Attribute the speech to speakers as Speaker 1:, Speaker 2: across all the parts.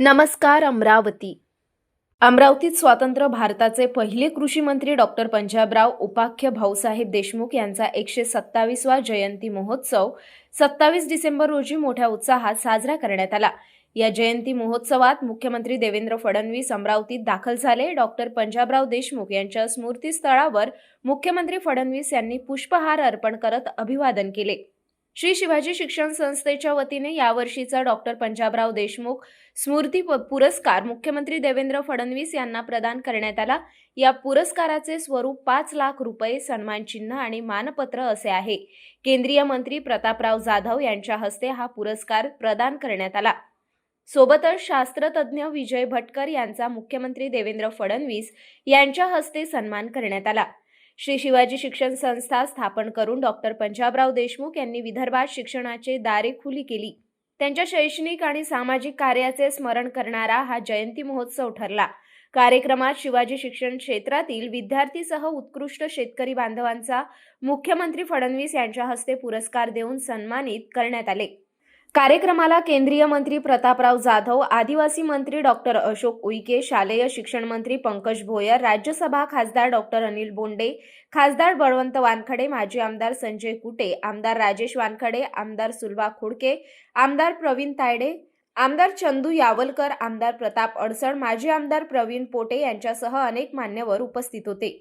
Speaker 1: नमस्कार अमरावती. अमरावतीत स्वातंत्र्य भारताचे पहिले कृषी मंत्री डॉक्टर पंजाबराव उपाख्य भाऊसाहेब देशमुख यांचा एकशे सत्तावीसवा जयंती महोत्सव सत्तावीस डिसेंबर रोजी मोठ्या उत्साहात साजरा करण्यात आला. या जयंती महोत्सवात मुख्यमंत्री देवेंद्र फडणवीस अमरावतीत दाखल झाले. डॉक्टर पंजाबराव देशमुख यांच्या स्मृतीस्थळावर मुख्यमंत्री फडणवीस यांनी पुष्पहार अर्पण करत अभिवादन केले. श्री शिवाजी शिक्षण संस्थेच्या वतीने यावर्षीचा डॉक्टर पंजाबराव देशमुख स्मृती प- पुरस्कार मुख्यमंत्री देवेंद्र फडणवीस यांना प्रदान करण्यात आला. या पुरस्काराचे स्वरूप पाच लाख रुपये सन्मानचिन्ह आणि मानपत्र असे आहे. केंद्रीय मंत्री प्रतापराव जाधव यांच्या हस्ते हा पुरस्कार प्रदान करण्यात आला. सोबतच शास्त्रतज्ञ विजय भटकर यांचा मुख्यमंत्री देवेंद्र फडणवीस यांच्या हस्ते सन्मान करण्यात आला. श्री शिवाजी शिक्षण संस्था स्थापन करून डॉक्टर पंजाबराव देशमुख यांनी विदर्भात शिक्षणाचे दारे खुली केली. त्यांच्या शैक्षणिक आणि सामाजिक कार्याचे स्मरण करणारा हा जयंती महोत्सव ठरला. कार्यक्रमात शिवाजी शिक्षण क्षेत्रातील विद्यार्थीसह उत्कृष्ट शेतकरी बांधवांचा मुख्यमंत्री फडणवीस यांच्या हस्ते पुरस्कार देऊन सन्मानित करण्यात आले. कार्यक्रमाला केंद्रीय मंत्री प्रतापराव जाधव आदिवासी मंत्री डॉक्टर अशोक उईके शालेय शिक्षण मंत्री पंकज भोयर राज्यसभा खासदार डॉक्टर अनिल बोंडे खासदार बळवंत वानखडे माजी आमदार संजय कुटे आमदार राजेश वानखडे आमदार सुलभा खोडके आमदार प्रवीण तायडे आमदार चंदू यावलकर आमदार प्रताप अडसण माजी आमदार प्रवीण पोटे यांच्यासह अनेक मान्यवर उपस्थित होते.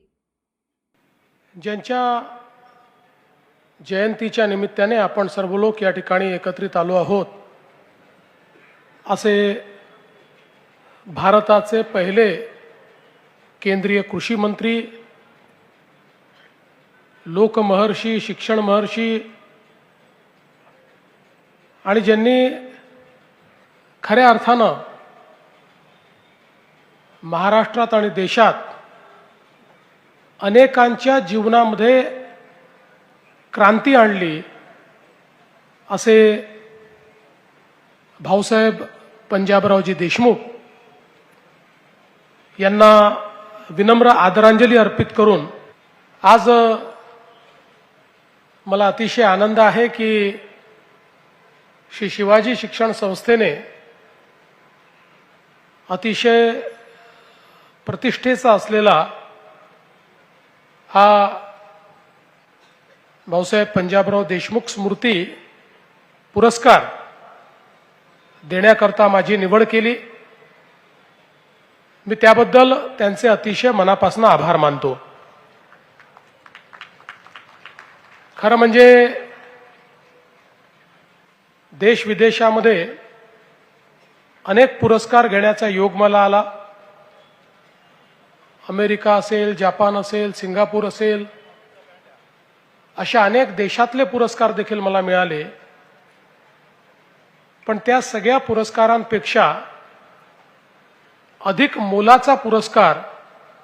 Speaker 2: ज्यांच्या जयंतीच्या निमित्ताने आपण सर्व लोक या ठिकाणी एकत्रित आलो आहोत. असे भारताचे पहिले केंद्रीय कृषी मंत्री लोकमहर्षी शिक्षण महर्षी आणि ज्यांनी खऱ्या अर्थानं महाराष्ट्रात आणि देशात अनेकांच्या जीवनामध्ये क्रांती आणली असे भाऊसाहेब पंजाबरावजी देशमुख यांना विनम्र आदरांजली अर्पित करून आज मला अतिशय आनंद आहे की श्री शिवाजी शिक्षण संस्थेने अतिशय प्रतिष्ठेचा असलेला हा भाऊसाहेब पंजाबराव देशमुख स्मृती पुरस्कार देण्याकरता माझी निवड केली. मी त्याबद्दल त्यांचे अतिशय मनापासून आभार मानतो. खरं म्हणजे देश विदेशामध्ये अनेक पुरस्कार घेण्याचा योग मला आला. अमेरिका असेल जपान असेल सिंगापूर असेल अशा अनेक देशातले पुरस्कार देखील मला मिळाले. पण त्या सगळ्या पुरस्कारांपेक्षा अधिक मोलाचा पुरस्कार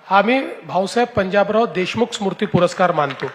Speaker 2: हा मी भाऊसाहेब पंजाबराव देशमुख स्मृती पुरस्कार मानतो.